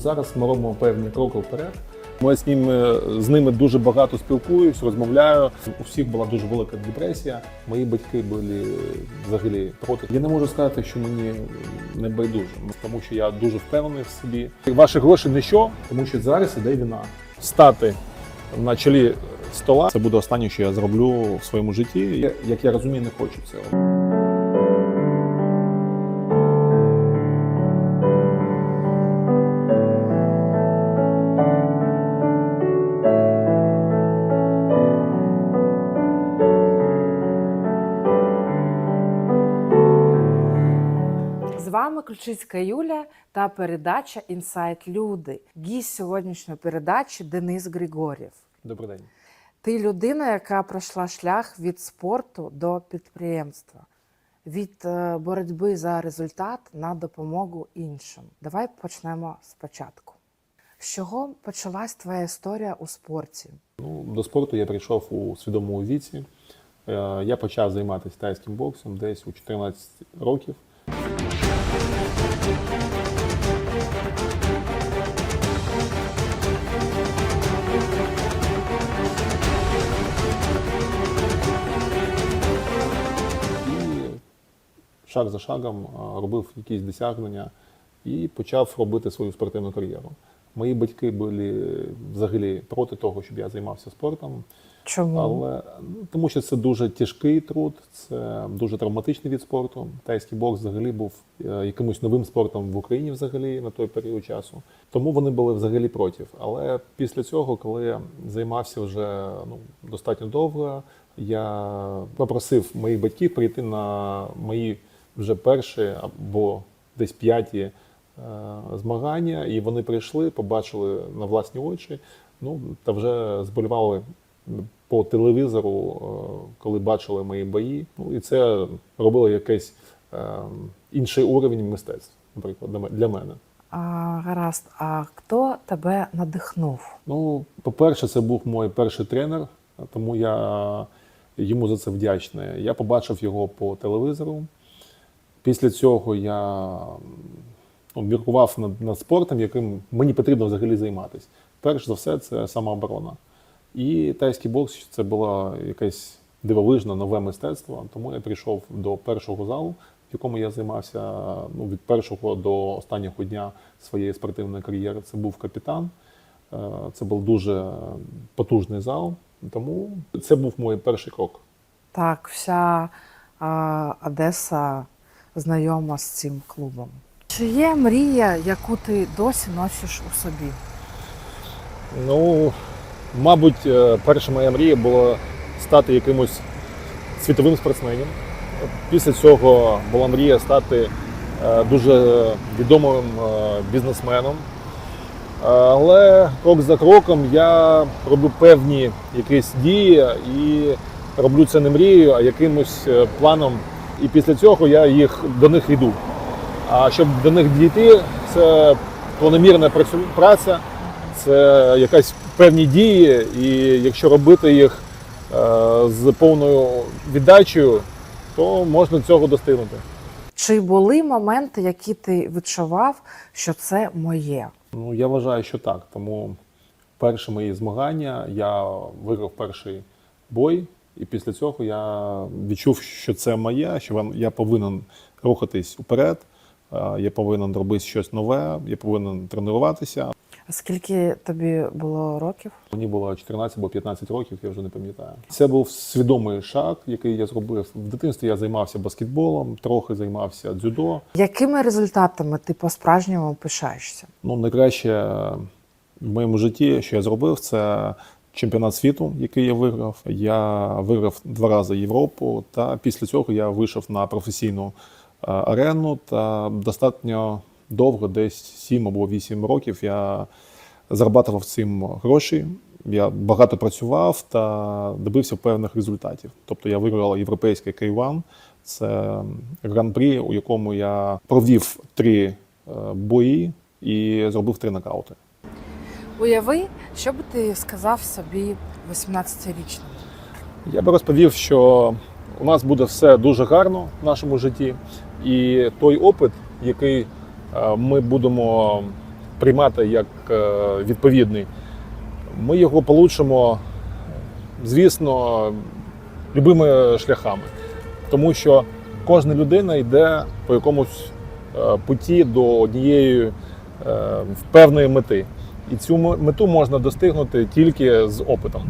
зараз ми робимо певні кроки вперед. Ми з ними, з ними дуже багато спілкуюсь, розмовляю. У всіх була дуже велика депресія. Мої батьки були взагалі проти. Я не можу сказати, що мені не байдуже, тому що я дуже впевнений в собі. Ваші гроші не що, тому що зараз іде війна. Стати на чолі стола це буде останнє, що я зроблю в своєму житті. Як я розумію, не хочу цього. Вами Юля та передача Інсайт Люди. Гість сьогоднішньої передачі Денис Григорєв. Добрий день. Ти людина, яка пройшла шлях від спорту до підприємства, від е, боротьби за результат на допомогу іншим. Давай почнемо спочатку. З чого почалась твоя історія у спорті? Ну, до спорту я прийшов у свідомому віці. Е, Я почав займатися тайським боксом десь у 14 років. Шаг за шагом робив якісь досягнення і почав робити свою спортивну кар'єру. Мої батьки були взагалі проти того, щоб я займався спортом. Чому? Але ну, тому що це дуже тяжкий труд, це дуже травматичний від спорту. Тайський бокс взагалі був е, якимось новим спортом в Україні взагалі на той період часу. Тому вони були взагалі проти. Але після цього, коли я займався вже ну, достатньо довго, я попросив моїх батьків прийти на мої вже перші або десь п'яті е, змагання, і вони прийшли, побачили на власні очі. Ну та вже зболівали по телевізору, е, коли бачили мої бої. Ну і це робило якийсь е, інший уровень мистецтв, наприклад, для для мене. А, гаразд, а хто тебе надихнув? Ну, по-перше, це був мій перший тренер, тому я йому за це вдячний. Я побачив його по телевізору. Після цього я ну, міркував над, над спортом, яким мені потрібно взагалі займатися. Перш за все, це самооборона. І тайський бокс це було якесь дивовижне нове мистецтво. Тому я прийшов до першого залу, в якому я займався ну, від першого до останнього дня своєї спортивної кар'єри. Це був капітан. Е, Це був дуже потужний зал. Тому це був мій перший крок. Так, вся а, Одеса знайома з цим клубом. Чи є мрія, яку ти досі носиш у собі? Ну, мабуть, е, перша моя мрія була стати якимось світовим спортсменом. Після цього була мрія стати е, дуже відомим е, бізнесменом. Але крок за кроком я роблю певні якісь дії і роблю це не мрією, а якимось планом. І після цього я їх до них йду. А щоб до них дійти, це планомірна праця, це якась певні дії, і якщо робити їх е, з повною віддачею, то можна цього достигнути. Чи були моменти, які ти відчував, що це моє? Ну, я вважаю, що так. Тому перші мої змагання я виграв перший бой, і після цього я відчув, що це моє, що я повинен рухатись уперед, е, я повинен робити щось нове, я повинен тренуватися. А Скільки тобі було років? Мені було 14 або 15 років, я вже не пам'ятаю. Це був свідомий шаг, який я зробив. В дитинстві я займався баскетболом, трохи займався дзюдо. Якими результатами ти по-справжньому пишаєшся? Ну, найкраще в моєму житті, що я зробив, це чемпіонат світу, який я виграв. Я виграв два рази Європу, та після цього я вийшов на професійну е, арену. Та достатньо довго, десь 7 або 8 років, я зарабатував цим гроші. Я багато працював та добився певних результатів. Тобто я виграв європейський K1, це гран-прі, у якому я провів три е, бої і зробив три нокаути. Уяви, що би ти сказав собі 18-річному? Я би розповів, що у нас буде все дуже гарно в нашому житті, і той опит, який е, ми будемо приймати як е, відповідний, ми його получимо, звісно, любими шляхами. Тому що кожна людина йде по якомусь е, путі до однієї е, певної мети. І цю мету можна достигнути тільки з опитом.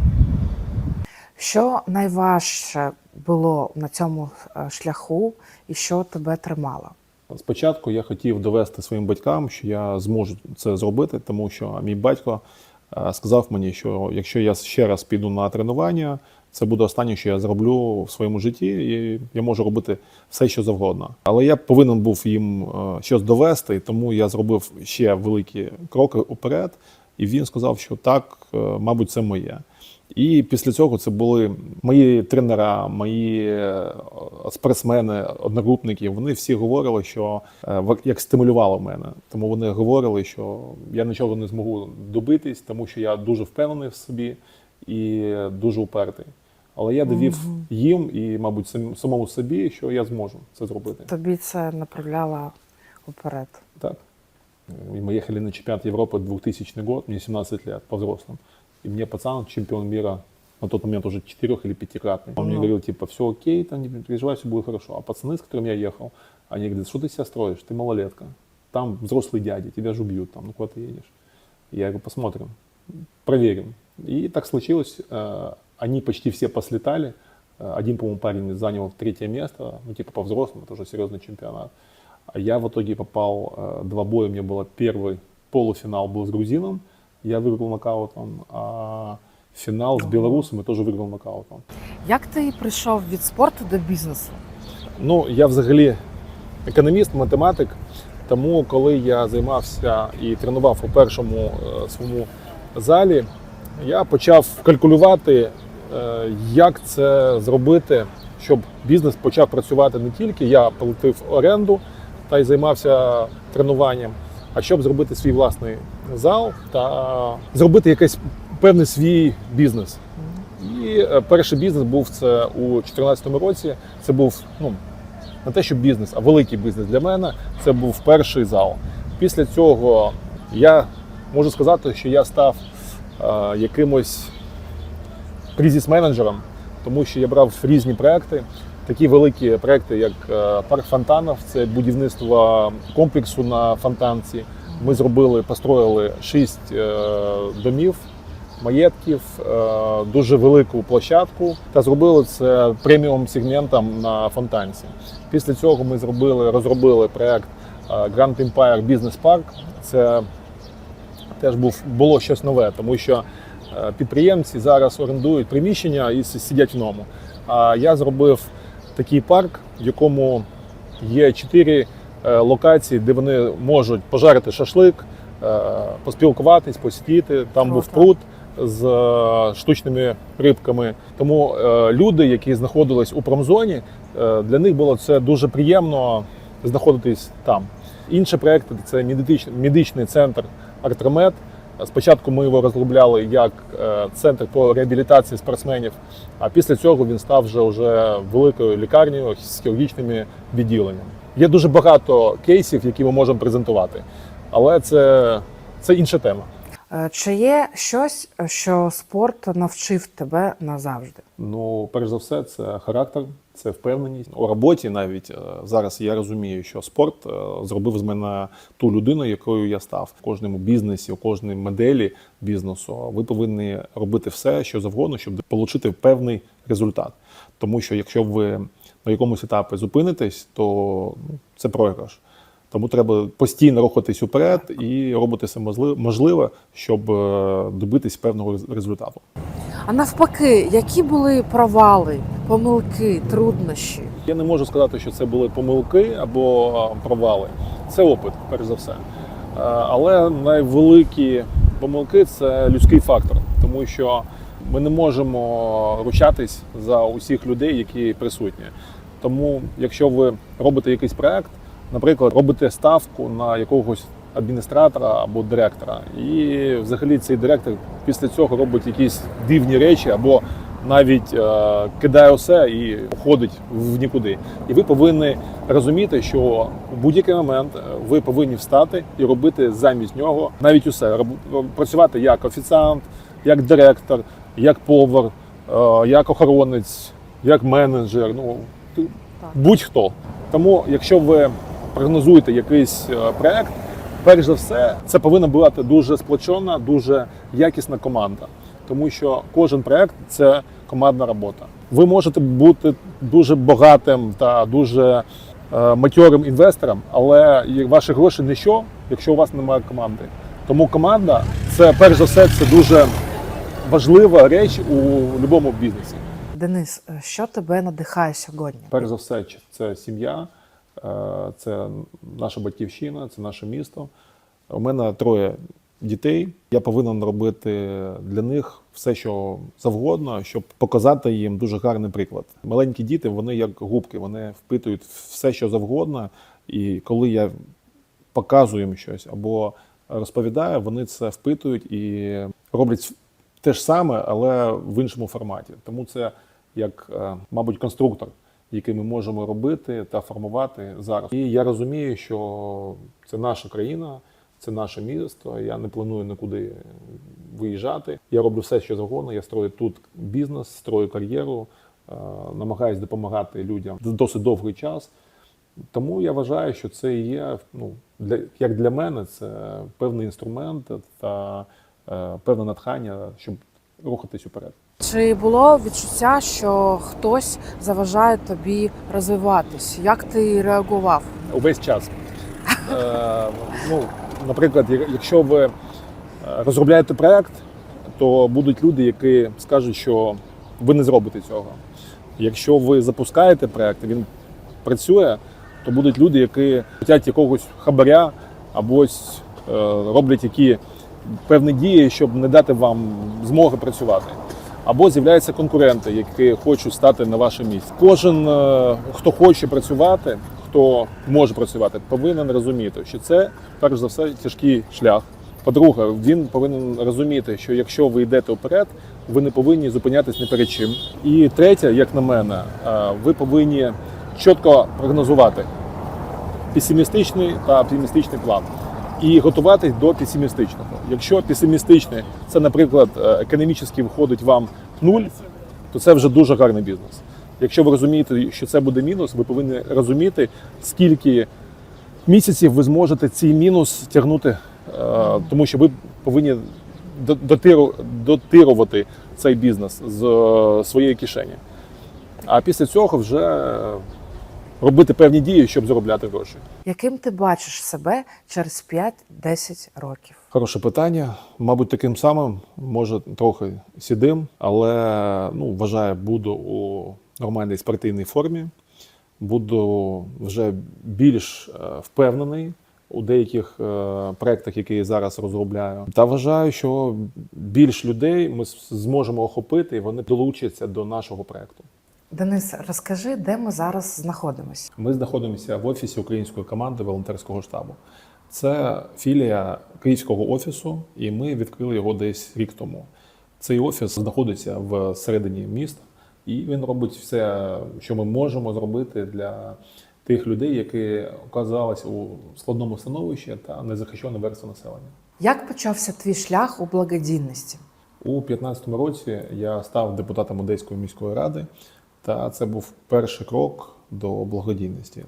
Що найважче було на цьому е, шляху і що тебе тримало? Спочатку я хотів довести своїм батькам, що я зможу це зробити, тому що мій батько сказав мені, що якщо я ще раз піду на тренування, це буде останнє, що я зроблю в своєму житті, і я можу робити все, що завгодно. Але я повинен був їм е, щось довести, тому я зробив ще великі кроки уперед. І він сказав, що так, е, мабуть, це моє. І після цього це були мої тренера, мої е, спортсмени, одногрупники. Вони всі говорили, що е, в- як стимулювало мене. Тому вони говорили, що я нічого не зможу добитись, тому що я дуже впевнений в собі і дуже упертий. Але я довів їм і, мабуть, сам- самому собі, що я зможу це зробити. Тобі це направляло уперед. Так. И мы ехали на чемпионат Европы 2000 год, мне 17 лет по взрослым. И мне пацан, чемпион мира, на тот момент уже четырех или пятикратный. Он мне говорил, типа, все окей, там не переживай, все будет хорошо. А пацаны, с которыми я ехал, они говорят, что ты себя строишь, ты малолетка. Там взрослые дяди, тебя же убьют, там, ну куда ты едешь? Я говорю, посмотрим, проверим. И так случилось, э, они почти все послетали. Э, Один, по-моему, парень занял третье место, ну, типа по взрослым, это уже серьезный чемпионат. А я в итоге попал, э, два боя, у меня было первый полуфинал был с грузином, я выиграл нокаутом, а финал с белорусом я тоже выиграл нокаутом. Як ти прийшов від спорту до бізнесу? Ну, я взагалі економіст, математик. Тому, коли я займався і тренував у першому е, своєму залі, я почав калькулювати, е, як це зробити, щоб бізнес почав працювати не тільки я платив оренду та й займався тренуванням, а щоб зробити свій власний зал та зробити якийсь певний свій бізнес. І е, перший бізнес був це у 2014 році. Це був ну не те, що бізнес, а великий бізнес для мене. Це був перший зал. Після цього я можу сказати, що я став е, якимось кризис-менеджером, тому що я брав різні проекти. Такі великі проекти, як е, парк фонтанів, це будівництво комплексу на фонтанці. Ми зробили, построїли шість е, домів, маєтків, е, дуже велику площадку та зробили це преміум сегментом на фонтанці. Після цього ми зробили, розробили проект Grand Empire Business Park. Це теж був було щось нове, тому що підприємці зараз орендують приміщення і сидять в ньому. А я зробив такий парк, в якому є чотири е, локації, де вони можуть пожарити шашлик, е, поспілкуватись, посидіти. Там був пруд з е, штучними рибками. Тому люди, які знаходились у промзоні, для них було це дуже приємно знаходитись там. Інші проекти це медичний, центр Артремед. Спочатку ми його розробляли як е, центр по реабілітації спортсменів, а після цього він став вже, вже великою лікарнею з хірургічними відділеннями. Є дуже багато кейсів, які ми можемо презентувати, але це, це інша тема. Е, Чи є щось, що спорт навчив тебе назавжди? Ну, перш за все, це характер, це впевненість. У роботі навіть е, зараз я розумію, що спорт е, зробив з мене ту людину, якою я став. В кожному бізнесі, у кожній моделі бізнесу ви повинні робити все, що завгодно, щоб отримати певний результат. Тому що якщо ви на якомусь етапі зупинитесь, то ну, це програш. Тому треба постійно рухатись уперед і робити все можливе- щоб е, добитись певного результату. А навпаки, які були провали, помилки, труднощі? Я не можу сказати, що це були помилки або провали. Це опит, перш за все. Е, Але найвеликі помилки це людський фактор, тому що ми не можемо ручатись за усіх людей, які присутні. Тому, якщо ви робите якийсь проект, наприклад, робите ставку на якогось адміністратора або директора, і взагалі цей директор після цього робить якісь дивні речі або навіть е, кидає усе і уходить в нікуди. І ви повинні розуміти, що у будь-який момент е, ви повинні встати і робити замість нього навіть усе. Працювати як офіціант, як директор, як повар, е, як охоронець, як менеджер. Ну будь-хто. Тому, якщо ви прогнозуєте якийсь е, проект, перш за все, це повинна бути дуже сплочена, дуже якісна команда. Тому що кожен проект це командна робота. Ви можете бути дуже багатим та дуже е, матьорим інвестором, але ваші гроші ніщо, якщо у вас немає команди. Тому команда це перш за все це дуже важлива реч у будь-якому бізнесі. Денис, е, що тебе надихає сьогодні? Перш за все, це сім'я, це наша батьківщина, це наше місто. У мене троє дітей. Я повинен робити для них все, що завгодно, щоб показати їм дуже гарний приклад. Маленькі діти, вони як губки, вони впитують все, що завгодно. І коли я показую їм щось або розповідаю, вони це впитують і роблять те ж саме, але в іншому форматі. Тому це як, е, мабуть, конструктор, який ми можемо робити та формувати зараз. І я розумію, що це наша країна, це наше місто. Я не планую нікуди виїжджати. Я роблю все, що завгодно. Я строю тут бізнес, строю кар'єру, е, намагаюсь допомагати людям досить довгий час. Тому я вважаю, що це є ну, для, як для мене, це певний інструмент та е, певне натхання, щоб рухатись уперед. Чи було відчуття, що хтось заважає тобі розвиватись? Як ти реагував? увесь час. Е, ну, наприклад, якщо ви е, розробляєте проект, то будуть люди, які скажуть, що ви не зробите цього. Якщо ви запускаєте проект, він працює, то будуть люди, які хочуть якогось хабаря або е, роблять які певні дії, щоб не дати вам змоги працювати. Або з'являються конкуренти, які хочуть стати на ваше місце. Кожен, е, хто хоче працювати, хто може працювати, повинен розуміти, що це перш за все тяжкий шлях. По-друге, він повинен розуміти, що якщо ви йдете вперед, ви не повинні зупинятись ні перед чим. І третє, як на мене, е, ви повинні чітко прогнозувати песимістичний та оптимістичний план. І готуватись до песимістичного. Якщо песимістичний, це, наприклад, е, економічно виходить вам нуль, то це вже дуже гарний бізнес. Якщо ви розумієте, що це буде мінус, ви повинні розуміти, скільки місяців ви зможете цей мінус тягнути, е, тому що ви повинні дотирувати цей бізнес з е, своєї кишені. А після цього вже робити певні дії, щоб заробляти гроші. Яким ти бачиш себе через 5-10 років? Хороше питання. Мабуть, таким самим, може, трохи сідим, але ну, вважаю, буду у нормальній спортивній формі. Буду вже більш е, впевнений у деяких е, проєктах, які я зараз розробляю. Та вважаю, що більш людей ми зможемо охопити, і вони долучаться до нашого проєкту. Денис, розкажи, де ми зараз знаходимося? Ми знаходимося в офісі української команди волонтерського штабу. Це філія київського офісу, і ми відкрили його десь рік тому. Цей офіс знаходиться в середині міста, і він робить все, що ми можемо зробити для тих людей, які оказалися у складному становищі та незахищені верстви населення. Як почався твій шлях у благодійності? У 2015 році я став депутатом Одеської міської ради, та це був перший крок до благодійності.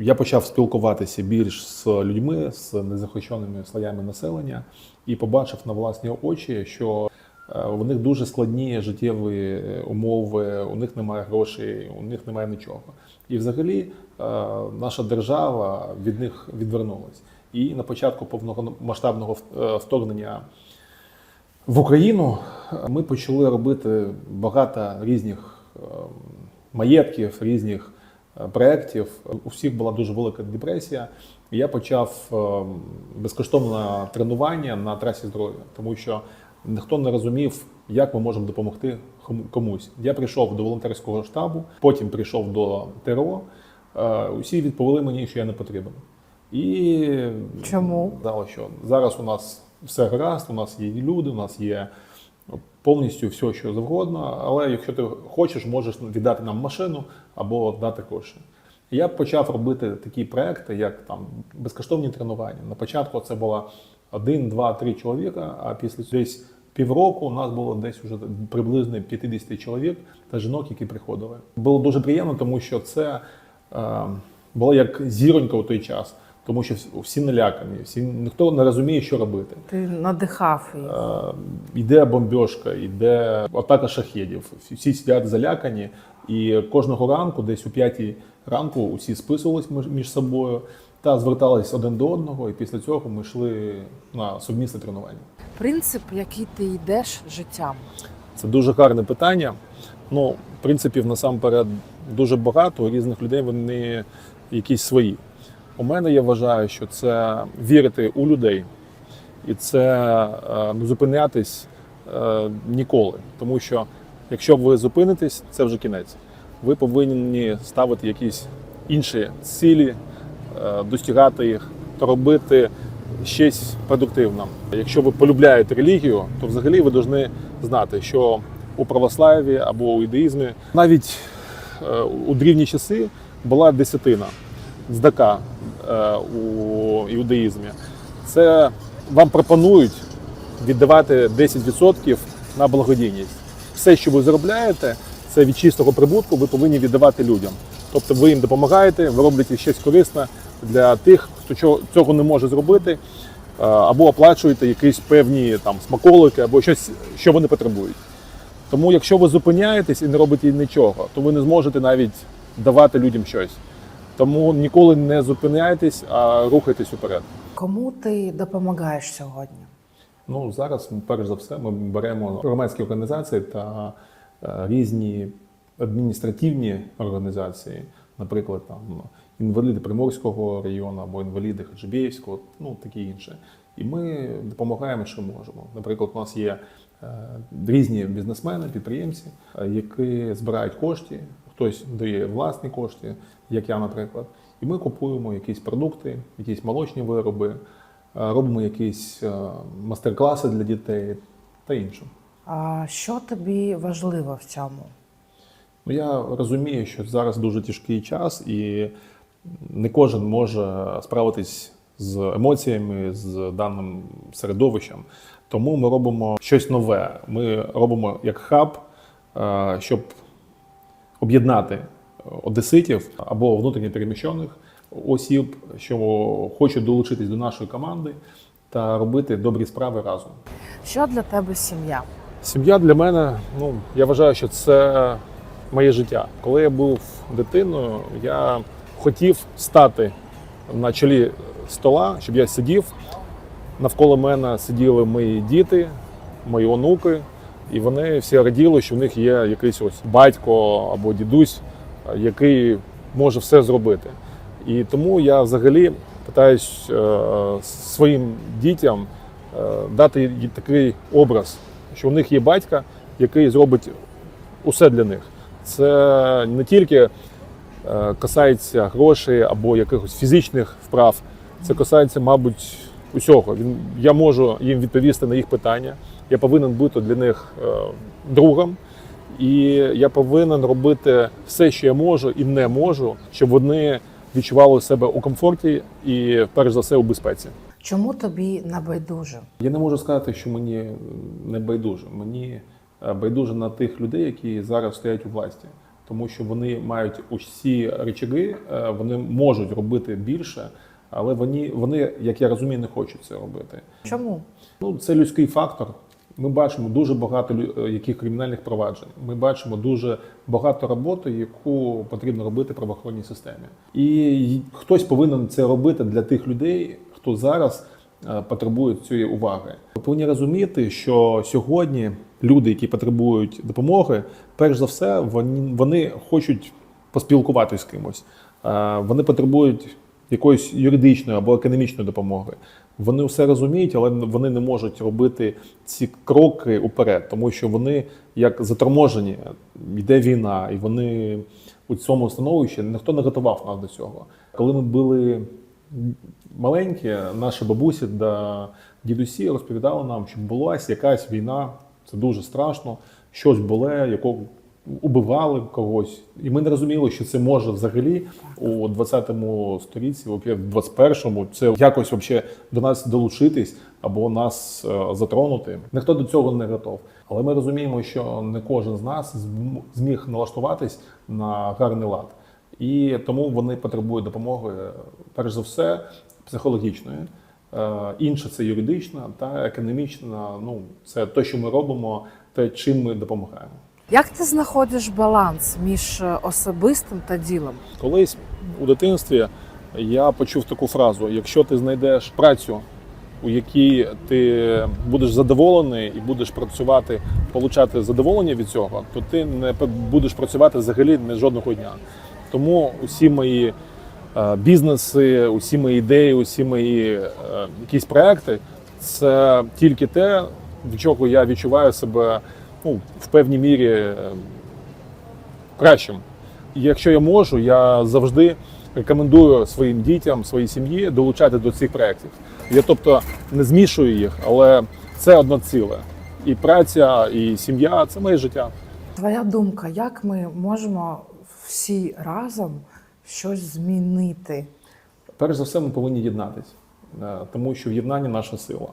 Я почав спілкуватися більш з людьми, з незахищеними слоями населення, і побачив на власні очі, що е, у них дуже складні життєві умови, у них немає грошей, у них немає нічого. І взагалі е, наша держава від них відвернулась. І на початку повномасштабного е, вторгнення в Україну ми почали робити багато різних е, маєтків, різних е, проєктів. У всіх була дуже велика депресія. І я почав е, безкоштовне тренування на трасі здоров'я, тому що ніхто не розумів, як ми можемо допомогти кому- комусь. Я прийшов до волонтерського штабу, потім прийшов до ТРО. Е, Усі відповіли мені, що я не потрібен. І Чому? Сказали, що зараз у нас все гаразд, у нас є люди, у нас є повністю все, що завгодно. Але якщо ти хочеш, можеш віддати нам машину або дати гроші. Я почав робити такі проекти, як там безкоштовні тренування. На початку це було один, два, три чоловіка, а після десь півроку у нас було десь вже приблизно 50 чоловік та жінок, які приходили. Було дуже приємно, тому що це е, було як зіронька у той час, тому що всі- налякані, всі ніхто не розуміє, що робити. Ти надихав їх. Е, Іде бомбьошка, іде атака шахедів. Всі- сидять залякані, і кожного ранку, десь о п'ятій ранку, усі списувались між- собою та звертались один до одного. І після цього ми йшли на совмісне тренування. Принцип, який ти йдеш життям. Це дуже гарне питання. Ну, принципів насамперед дуже багато різних людей. Вони якісь свої. У мене я вважаю, що це вірити у людей, і це не зупинятись е, ніколи. Тому що якщо ви зупинитесь, це вже кінець. Ви повинні ставити якісь інші цілі, е, достигати їх та робити щось продуктивне. Якщо ви полюбляєте релігію, то взагалі ви повинні знати, що у православі або у ідеїзмі навіть е, у дрівні часи була десятина здака у іудаїзмі. Це вам пропонують віддавати 10% на благодійність. Все, що ви заробляєте, це від чистого прибутку, ви повинні віддавати людям. Тобто ви їм допомагаєте, ви робите щось корисне для тих, хто цього- цього не може зробити, е, або оплачуєте якісь певні там смаколики, або щось, що вони потребують. Тому, якщо ви зупиняєтесь і не робите нічого, то ви не зможете навіть давати людям щось. Тому ніколи не зупиняйтесь, а рухайтесь уперед. Кому ти допомагаєш сьогодні? Ну зараз, перш за все, ми беремо громадські організації та е, різні адміністративні організації, наприклад, там інваліди Приморського району або інваліди Хаджибєївського, ну такі інше. І ми допомагаємо, що можемо. Наприклад, у нас є е, різні бізнесмени, підприємці, е, які збирають кошти, хтось дає власні кошти, як я, наприклад. І ми купуємо якісь продукти, якісь молочні вироби, е, робимо якісь е, мастер-класи для дітей та інше. А що тобі важливо в цьому? Ну, я розумію, що зараз дуже тяжкий час, і не кожен може справитись з емоціями, з даним середовищем. Тому ми робимо щось нове. Ми робимо як хаб, е, щоб об'єднати одеситів або внутрішньо переміщених осіб, що хочуть долучитись до нашої команди та робити добрі справи разом. Що для тебе сім'я? Сім'я для мене, ну я вважаю, що це моє життя. Коли я був дитиною, я хотів стати на чолі стола, щоб я сидів. Навколо мене сиділи мої діти, мої онуки, і вони всі раділи, що в них є якийсь ось батько або дідусь, який може все зробити. І тому я взагалі питаюсь е, своїм дітям е, дати такий образ, що у них є батька, який зробить усе для них. Це не тільки е, касається грошей або якихось фізичних вправ, це касається, мабуть, усього. Він, я можу їм відповісти на їх питання. Я повинен бути для них е, другом, і я повинен робити все, що я можу і не можу, щоб вони відчували себе у комфорті і, перш за все, у безпеці. Чому тобі небайдуже? Я не можу сказати, що мені не байдуже. Мені е, байдуже на тих людей, які зараз стоять у власті. тому що вони мають усі речаги, е, вони можуть робити більше, але вони, вони, як я розумію, не хочуть це робити. Чому? Ну, це людський фактор. Ми бачимо дуже багато е, яких кримінальних проваджень. Ми бачимо дуже багато роботи, яку потрібно робити правоохоронній системі. І хтось повинен це робити для тих людей, хто зараз е, потребує цієї уваги. Ви повинні розуміти, що сьогодні люди, які потребують допомоги, перш за все, вони, вони хочуть поспілкуватися з кимось. Е, Вони потребують якоїсь юридичної або економічної допомоги. Вони все розуміють, але вони не можуть робити ці кроки уперед, тому що вони як заторможені, йде війна, і вони у цьому становищі ніхто не готував нас до цього. Коли ми були маленькі, наші бабусі та дідусі розповідали нам, що була якась війна, це дуже страшно, щось було, якого убивали когось. І ми не розуміли, що це може взагалі у 20-му сторіччі, в 21-му, це якось вообще до нас долучитись або нас е, затронути. Ніхто до цього не готов. Але ми розуміємо, що не кожен з нас зміг налаштуватись на гарний лад. І тому вони потребують допомоги, е, перш за все, психологічної. Е, Інше це юридична та економічна. Ну, це те, що ми робимо, те, чим ми допомагаємо. Як ти знаходиш баланс між е, особистим та ділом? Колись у дитинстві я почув таку фразу: якщо ти знайдеш працю, у якій ти будеш задоволений і будеш працювати, получати задоволення від цього, то ти не будеш працювати взагалі не жодного дня. Тому усі мої е, бізнеси, усі мої ідеї, усі мої е, якісь проекти це тільки те, від чого я відчуваю себе ну, в певній мірі е, кращим. І Якщо я можу, я завжди рекомендую своїм дітям, своїй сім'ї долучати до цих проєктів. Я тобто не змішую їх, але це одно ціле. І праця, і сім'я це моє життя. Твоя думка, як ми можемо всі разом щось змінити? Перш за все, ми повинні єднатися, е, тому що в єднанні наша сила.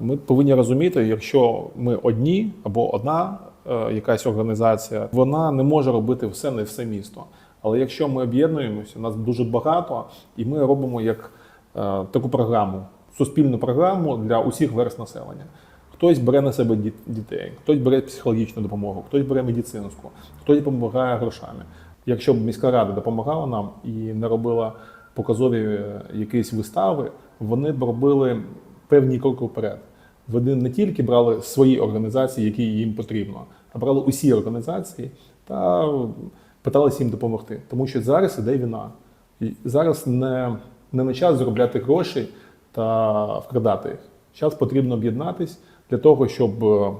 Ми повинні розуміти, якщо ми одні або одна е, якась організація, вона не може робити все на все місто. Але якщо ми об'єднуємося, нас дуже багато, і ми робимо як е, таку програму, суспільну програму для усіх верст населення. Хтось бере на себе дітей, хтось бере психологічну допомогу, хтось бере медицинську, хтось допомагає грошами. Якщо б міська рада допомагала нам і не робила показові е, якісь вистави, вони б робили певні кроки вперед. Вони не тільки брали свої організації, які їм потрібно, а брали усі організації та питалися їм допомогти. Тому що зараз іде війна. І зараз не, не на час заробляти гроші та вкрадати їх. Зараз потрібно об'єднатись для того, щоб е,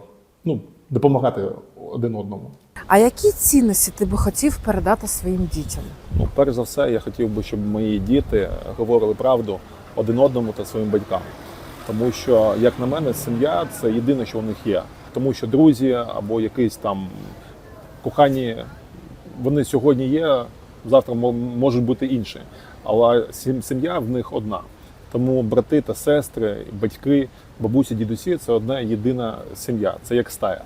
ну, допомагати один одному. А які цінності ти би хотів передати своїм дітям? Ну, перш за все, я хотів би, щоб мої діти говорили правду один одному та своїм батькам. Тому що, як на мене, сім'я це єдине, що у них є. Тому що друзі або якісь там кохані, вони сьогодні є, завтра мо- можуть бути інші. Але сім'я в них одна. Тому брати та сестри, батьки, бабусі, дідусі це одна єдина сім'я, це як стая.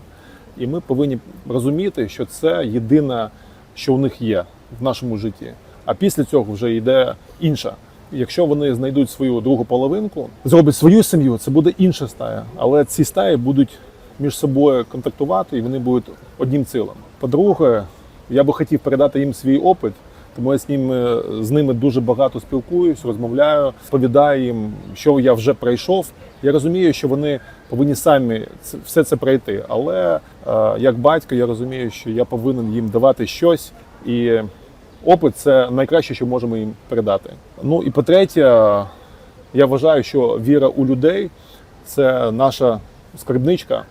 І ми повинні розуміти, що це єдине, що у них є в нашому житті. А після цього вже йде інша. Якщо вони знайдуть свою другу половинку, зроблять свою сім'ю, це буде інша стая. Але ці стаї будуть між собою контактувати і вони будуть одним цілим. По-друге, я би хотів передати їм свій опит, тому я з ними, з ними дуже багато спілкуюсь, розмовляю, розповідаю їм, що я вже пройшов. Я розумію, що вони повинні самі все це пройти. Але е, як батько, я розумію, що я повинен їм давати щось, і опит це найкраще, що можемо їм передати. Ну і по-третє, я вважаю, що віра у людей це наша скарбничка.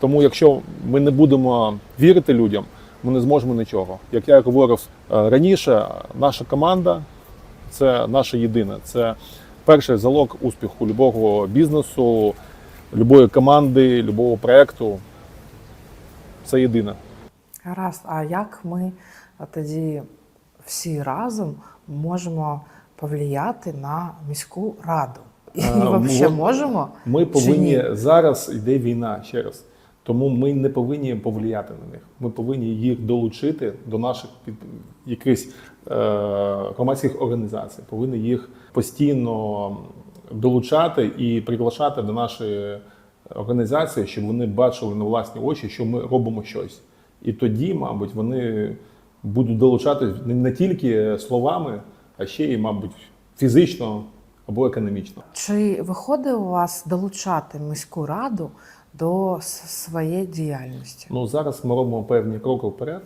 Тому якщо ми не будемо вірити людям, ми не зможемо нічого. Як я говорив е, раніше, наша команда це наша єдина. Це перший залог успіху любого бізнесу, любої команди, любого проєкту. Це єдине. Гаразд, а як ми тоді всі разом можемо повлияти на міську раду? І А, взагалі можемо? Ми повинні зараз йде війна ще раз. Тому ми не повинні повлияти на них. Ми повинні їх долучити до наших під якихось е, громадських організацій. Повинні їх постійно долучати і приглашати до нашої організації, щоб вони бачили на власні очі, що ми робимо щось. І тоді, мабуть, вони будуть долучати не- не тільки словами, а ще й, мабуть, фізично або економічно. Чи виходить у вас долучати міську раду до своєї діяльності? Ну зараз ми робимо певні кроки вперед.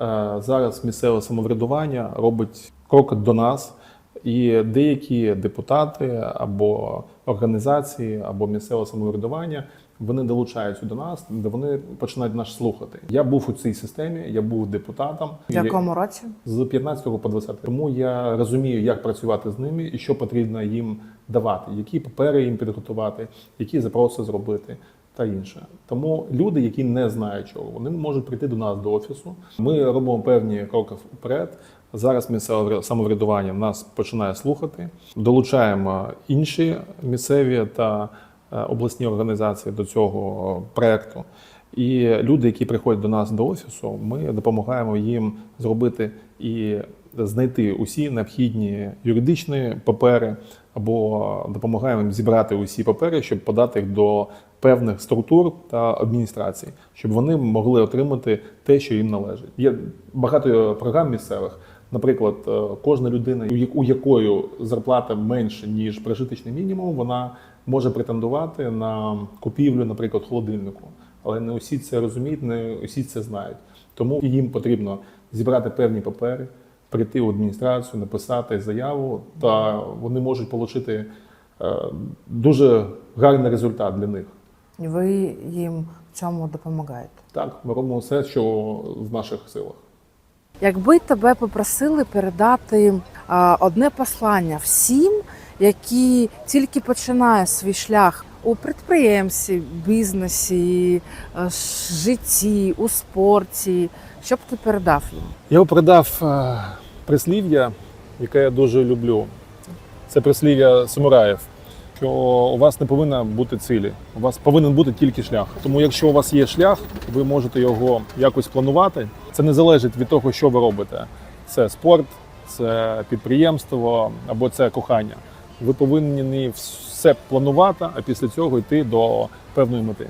Е, Зараз місцеве самоврядування робить крок до нас, і деякі депутати або організації, або місцеве самоврядування вони долучаються до нас, де вони починають нас слухати. Я був у цій системі, я був депутатом В якому році? з 15 по 20. Тому я розумію, як працювати з ними і що потрібно їм давати, які папери їм підготувати, які запроси зробити та інше. Тому люди, які не знають чого, вони можуть прийти до нас до офісу. Ми робимо певні кроки вперед. Зараз місцеве самоврядування нас починає слухати. Долучаємо інші місцеві та обласні організації до цього проекту. І люди, які приходять до нас до офісу, ми допомагаємо їм зробити і знайти усі необхідні юридичні папери, або допомагаємо їм зібрати усі папери, щоб подати їх до певних структур та адміністрацій, щоб вони могли отримати те, що їм належить. Є багато програм місцевих. Наприклад, е, кожна людина, у якої зарплата менше ніж прожиточний мінімум, вона може претендувати на купівлю, наприклад, холодильнику. Але не усі це розуміють, не усі це знають. Тому їм потрібно зібрати певні папери, прийти в адміністрацію, написати заяву, та вони можуть отримати е, дуже гарний результат для них. І ви їм в цьому допомагаєте? Так, ми робимо все, що в наших силах. Якби тебе попросили передати одне послання всім, які тільки починають свій шлях у підприємстві, бізнесі, е, житті, у спорті, що б ти передав їм? Я передав е, прислів'я, яке я дуже люблю. Це прислів'я самураїв. Що у вас не повинна бути цілі, у вас повинен бути тільки шлях. Тому якщо у вас є шлях, ви можете його якось планувати. Це не залежить від того, що ви робите. Це спорт, це підприємство або це кохання. Ви повинні все планувати, а після цього йти до певної мети.